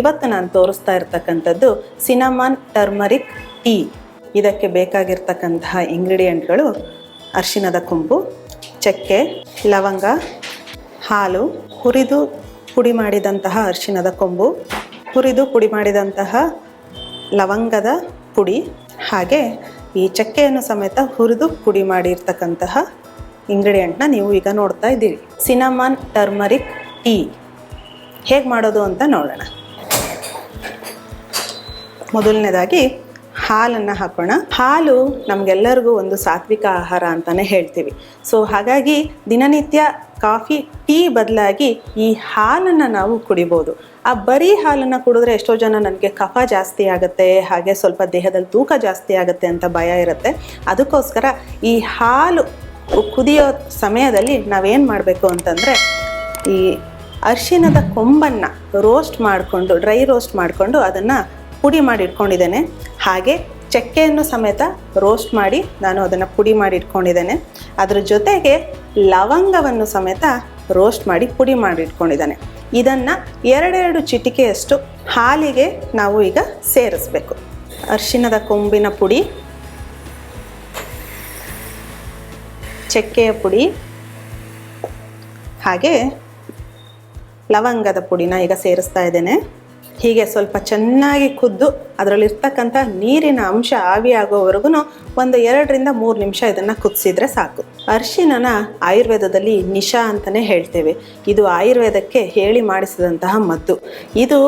ಇವತ್ತು ನಾನು ತೋರಿಸ್ತಾ ಇರ್ತಕ್ಕಂಥದ್ದು ಸಿನಮಾನ್ ಟರ್ಮರಿಕ್ ಟೀ. ಇದಕ್ಕೆ ಬೇಕಾಗಿರ್ತಕ್ಕಂತಹ ಇಂಗ್ರೀಡಿಯೆಂಟ್ಗಳು ಅರಿಶಿನದ ಕೊಂಬು, ಚಕ್ಕೆ, ಲವಂಗ, ಹಾಲು, ಹುರಿದು ಪುಡಿ ಮಾಡಿದಂತಹ ಅರಿಶಿನದ ಕೊಂಬು, ಹುರಿದು ಪುಡಿ ಮಾಡಿದಂತಹ ಲವಂಗದ ಪುಡಿ, ಹಾಗೆ ಈ ಚಕ್ಕೆಯನ್ನು ಸಮೇತ ಹುರಿದು ಪುಡಿ ಮಾಡಿರ್ತಕ್ಕಂತಹ ಇಂಗ್ರೀಡಿಯೆಂಟ್ನ ನೀವು ಈಗ ನೋಡ್ತಾ ಇದ್ದೀರಿ. Cinnamon turmeric tea. ಹೇಗೆ ಮಾಡೋದು ಅಂತ ನೋಡೋಣ. ಮೊದಲನೇದಾಗಿ ಹಾಲನ್ನು ಹಾಕೋಣ. ಹಾಲು ನಮಗೆಲ್ಲರಿಗೂ ಒಂದು ಸಾತ್ವಿಕ ಆಹಾರ ಅಂತಲೇ ಹೇಳ್ತೀವಿ. ಸೊ ಹಾಗಾಗಿ ದಿನನಿತ್ಯ ಕಾಫಿ, ಟೀ ಬದಲಾಗಿ ಈ ಹಾಲನ್ನು ನಾವು ಕುಡಿಬೋದು. ಆ ಬರೀ ಹಾಲನ್ನು ಕುಡಿದ್ರೆ ಎಷ್ಟೋ ಜನ ನನಗೆ ಕಫ ಜಾಸ್ತಿ ಆಗುತ್ತೆ, ಹಾಗೆ ಸ್ವಲ್ಪ ದೇಹದಲ್ಲಿ ತೂಕ ಜಾಸ್ತಿ ಆಗುತ್ತೆ ಅಂತ ಭಯ ಇರುತ್ತೆ. ಅದಕ್ಕೋಸ್ಕರ ಈ ಹಾಲು ಕುದಿಯೋ ಸಮಯದಲ್ಲಿ ನಾವೇನು ಮಾಡಬೇಕು ಅಂತಂದರೆ ಈ ಅರಿಶಿಣದ ಕೊಂಬನ್ನು ರೋಸ್ಟ್ ಮಾಡಿಕೊಂಡು ಡ್ರೈ ರೋಸ್ಟ್ ಮಾಡಿಕೊಂಡು ಅದನ್ನು ಪುಡಿ ಮಾಡಿ ಇಟ್ಕೊಂಡಿದ್ದೇನೆ. ಹಾಗೆ ಚಕ್ಕೆಯನ್ನು ಸಮೇತ ರೋಸ್ಟ್ ಮಾಡಿ ನಾನು ಅದನ್ನು ಪುಡಿ ಮಾಡಿ ಇಟ್ಕೊಂಡಿದ್ದೇನೆ. ಅದರ ಜೊತೆಗೆ ಲವಂಗವನ್ನು ಸಮೇತ ರೋಸ್ಟ್ ಮಾಡಿ ಪುಡಿ ಮಾಡಿ ಇಟ್ಕೊಂಡಿದ್ದಾನೆ. ಇದನ್ನು ಎರಡೆರಡು ಚಿಟಿಕೆಯಷ್ಟು ಹಾಲಿಗೆ ನಾವು ಈಗ ಸೇರಿಸ್ಬೇಕು. ಅರಿಶಿಣದ ಕೊಂಬಿನ ಪುಡಿ, ಚಕ್ಕೆಯ ಪುಡಿ, ಹಾಗೆ ಲವಂಗದ ಪುಡಿನ ಈಗ ಸೇರಿಸ್ತಾ ಇದ್ದೇನೆ. ಹೀಗೆ ಸ್ವಲ್ಪ ಚೆನ್ನಾಗಿ ಕುದ್ದು ಅದರಲ್ಲಿರ್ತಕ್ಕಂಥ ನೀರಿನ ಅಂಶ ಆವಿಯಾಗೋವರೆಗೂ ಒಂದು ಎರಡರಿಂದ ಮೂರು ನಿಮಿಷ ಇದನ್ನು ಕುದಿಸಿದ್ರೆ ಸಾಕು. ಅರಿಶಿನನ ಆಯುರ್ವೇದದಲ್ಲಿ ನಿಶಾ ಅಂತಲೇ ಹೇಳ್ತೇವೆ. ಇದು ಆಯುರ್ವೇದಕ್ಕೆ ಹೇಳಿ ಮಾಡಿಸಿದಂತಹ ಮದ್ದು. ಇದು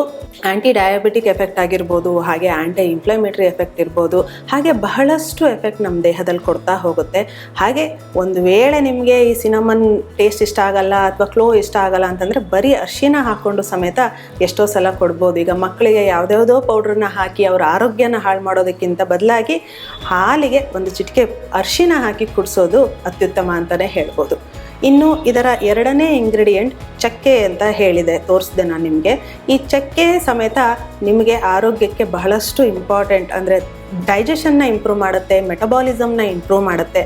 ಆ್ಯಂಟಿ ಡಯಾಬಿಟಿಕ್ ಎಫೆಕ್ಟ್ ಆಗಿರ್ಬೋದು, ಹಾಗೆ ಆ್ಯಂಟಿ ಇನ್ಫ್ಲಮೇಟ್ರಿ ಎಫೆಕ್ಟ್ ಇರ್ಬೋದು, ಹಾಗೆ ಬಹಳಷ್ಟು ಎಫೆಕ್ಟ್ ನಮ್ಮ ದೇಹದಲ್ಲಿ ಕೊಡ್ತಾ ಹೋಗುತ್ತೆ. ಹಾಗೆ ಒಂದು ವೇಳೆ ನಿಮಗೆ ಈ ಸಿನಮನ್ ಟೇಸ್ಟ್ ಇಷ್ಟ ಆಗಲ್ಲ ಅಥವಾ ಕ್ಲೋ ಇಷ್ಟ ಆಗಲ್ಲ ಅಂತಂದರೆ ಬರೀ ಅರಿಶಿನ ಹಾಕ್ಕೊಂಡು ಸಮೇತ ಎಷ್ಟೋ ಸಲ ಕೊಡ್ಬೋದು. ಈಗ ಮಕ್ಕಳಿಗೆ ಯಾವುದ್ಯಾವುದೋ ಪೌಡ್ರನ್ನ ಹಾಕಿ ಅವ್ರ ಆರೋಗ್ಯನ ಹಾಳು ಮಾಡೋದಕ್ಕಿಂತ ಬದಲಾಗಿ ಹಾಲಿಗೆ ಒಂದು ಚಿಟಿಕೆ ಅರ್ಶಿನ ಹಾಕಿ ಕುಡಿಸೋದು ಅತ್ಯುತ್ತಮ ಅಂತಲೇ ಹೇಳ್ಬೋದು. ಇನ್ನು ಇದರ ಎರಡನೇ ಇಂಗ್ರೀಡಿಯೆಂಟ್ ಚಕ್ಕೆ ಅಂತ ಹೇಳಿದೆ, ತೋರಿಸಿದೆ ನಾನು ನಿಮಗೆ. ಈ ಚಕ್ಕೆ ಸಮೇತ ನಿಮಗೆ ಆರೋಗ್ಯಕ್ಕೆ ಬಹಳಷ್ಟು ಇಂಪಾರ್ಟೆಂಟ್ ಅಂದರೆ ಡೈಜೆಷನ್ನ ಇಂಪ್ರೂವ್ ಮಾಡುತ್ತೆ ಮೆಟಬಾಲಿಸಮ್ನ ಇಂಪ್ರೂವ್ ಮಾಡುತ್ತೆ.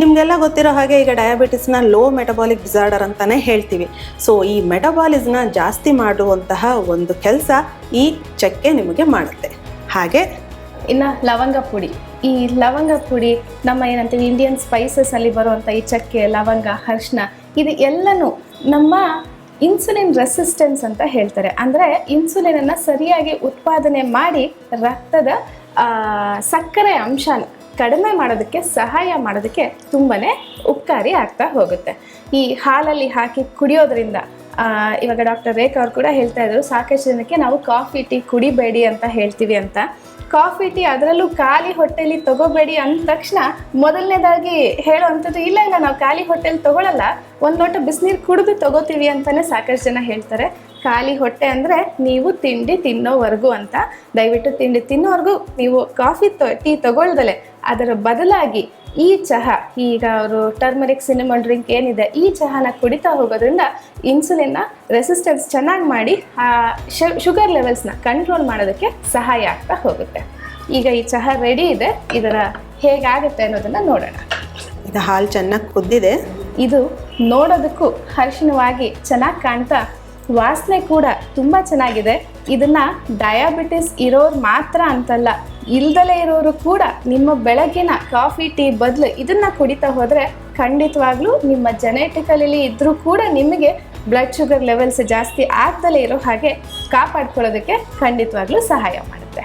ನಿಮಗೆಲ್ಲ ಗೊತ್ತಿರೋ ಹಾಗೆ ಈಗ ಡಯಾಬಿಟಿಸ್ನ ಲೋ ಮೆಟಬಾಲಿಕ್ ಡಿಸಾರ್ಡರ್ ಅಂತಲೇ ಹೇಳ್ತೀವಿ. ಸೊ ಈ ಮೆಟಬಾಲಿಸ್ನ ಜಾಸ್ತಿ ಮಾಡುವಂತಹ ಒಂದು ಕೆಲಸ ಈ ಚಕ್ಕೆ ನಿಮಗೆ ಮಾಡುತ್ತೆ. ಹಾಗೆ? ಇನ್ನು ಲವಂಗ ಪುಡಿ. ಈ ಲವಂಗ ಪುಡಿ ನಮ್ಮ ಏನಂತೀವಿ ಇಂಡಿಯನ್ ಸ್ಪೈಸಸ್ ಅಲ್ಲಿ ಬರುವಂಥ ಈ ಚಕ್ಕೆ, ಲವಂಗ ಅರಿಶಿನ ಇದು ಎಲ್ಲನೂ ನಮ್ಮ ಇನ್ಸುಲಿನ್ ರೆಸಿಸ್ಟೆನ್ಸ್ ಅಂತ ಹೇಳ್ತಾರೆ. ಅಂದರೆ ಇನ್ಸುಲಿನನ್ನು ಸರಿಯಾಗಿ ಉತ್ಪಾದನೆ ಮಾಡಿ ರಕ್ತದ ಸಕ್ಕರೆ ಅಂಶನ ಕಡಿಮೆ ಮಾಡೋದಕ್ಕೆ ಸಹಾಯ ಮಾಡೋದಕ್ಕೆ ತುಂಬಾ ಉಪಕಾರಿ ಆಗ್ತಾ ಹೋಗುತ್ತೆ. ಈ ಹಾಲಲ್ಲಿ ಹಾಕಿ ಕುಡಿಯೋದ್ರಿಂದ ಇವಾಗ ಡಾಕ್ಟರ್ ರೇಖಾ ಅವ್ರು ಕೂಡ ಹೇಳ್ತಾ ಇದ್ರು, ಸಾಕಷ್ಟು ಜನಕ್ಕೆ ನಾವು ಕಾಫಿ, ಟೀ ಕುಡಿಬೇಡಿ ಅಂತ ಹೇಳ್ತೀವಿ ಅಂತ. ಕಾಫಿ, ಟೀ ಅದರಲ್ಲೂ ಖಾಲಿ ಹೊಟ್ಟೆಲಿ ತಗೋಬೇಡಿ ಅಂದ ತಕ್ಷಣ ಮೊದಲನೇದಾಗಿ ಹೇಳೋವಂಥದ್ದು, ಇಲ್ಲ ಇಲ್ಲ, ನಾವು ಖಾಲಿ ಹೊಟ್ಟೆಲಿ ತಗೊಳ್ಳಲ್ಲ ಒಂದು ಲೋಟ ಬಿಸಿನೀರು ಕುಡಿದು ತಗೋತೀವಿ ಅಂತಲೇ ಸಾಕಷ್ಟು ಜನ ಹೇಳ್ತಾರೆ. ಖಾಲಿ ಹೊಟ್ಟೆ ಅಂದರೆ ನೀವು ತಿಂಡಿ ತಿನ್ನೋವರೆಗೂ ಅಂತ. ದಯವಿಟ್ಟು ತಿಂಡಿ ತಿನ್ನೋವರೆಗೂ, ನೀವು ಕಾಫಿ, ಟೀ ತಗೊಳ್ದಲೆ ಅದರ ಬದಲಾಗಿ ಈ ಚಹಾ ಈಗ ಅವರು ಟರ್ಮರಿಕ್ ಸಿನಿಮಾ ಡ್ರಿಂಕ್ ಏನಿದೆ ಈ ಚಹಾನ ಕುಡಿತಾ ಹೋಗೋದ್ರಿಂದ ಇನ್ಸುಲಿನ್ನ ರೆಸಿಸ್ಟೆನ್ಸ್ ಚೆನ್ನಾಗಿ ಮಾಡಿ ಆ ಶುಗರ್ ಲೆವೆಲ್ಸ್ನ ಕಂಟ್ರೋಲ್ ಮಾಡೋದಕ್ಕೆ ಸಹಾಯ ಆಗ್ತಾ ಹೋಗುತ್ತೆ. ಈಗ ಈ ಚಹಾ ರೆಡಿ ಇದೆ ಇದರ ಹೇಗಾಗುತ್ತೆ ಅನ್ನೋದನ್ನು ನೋಡೋಣ. ಇದು ಹಾಲು ಚೆನ್ನಾಗಿ ಕುದ್ದಿದೆ. ಇದು ನೋಡೋದಕ್ಕೂ ಹರ್ಷಣವಾಗಿ ಚೆನ್ನಾಗಿ ಕಾಣ್ತಾ ವಾಸನೆ ಕೂಡ ತುಂಬ ಚೆನ್ನಾಗಿದೆ. ಇದನ್ನ ಡಯಾಬಿಟಿಸ್ ಇರೋರು ಮಾತ್ರ ಅಂತಲ್ಲ ಇಲ್ದಲೇ ಇರೋರು ಕೂಡ ನಿಮ್ಮ ಬೆಳಗಿನ ಕಾಫಿ, ಟೀ ಬದಲು ಇದನ್ನ ಕುಡಿತಾ ಹೋದರೆ ಖಂಡಿತವಾಗ್ಲೂ ನಿಮ್ಮ ಜೆನೆಟಿಕಲಿ ಇದ್ರೂ ಕೂಡ ನಿಮಗೆ ಬ್ಲಡ್ ಶುಗರ್ ಲೆವೆಲ್ಸ್ ಜಾಸ್ತಿ ಆಗ್ದಲೇ ಇರೋ ಹಾಗೆ ಕಾಪಾಡ್ಕೊಳ್ಳೋದಕ್ಕೆ ಖಂಡಿತವಾಗ್ಲೂ ಸಹಾಯ ಮಾಡುತ್ತೆ.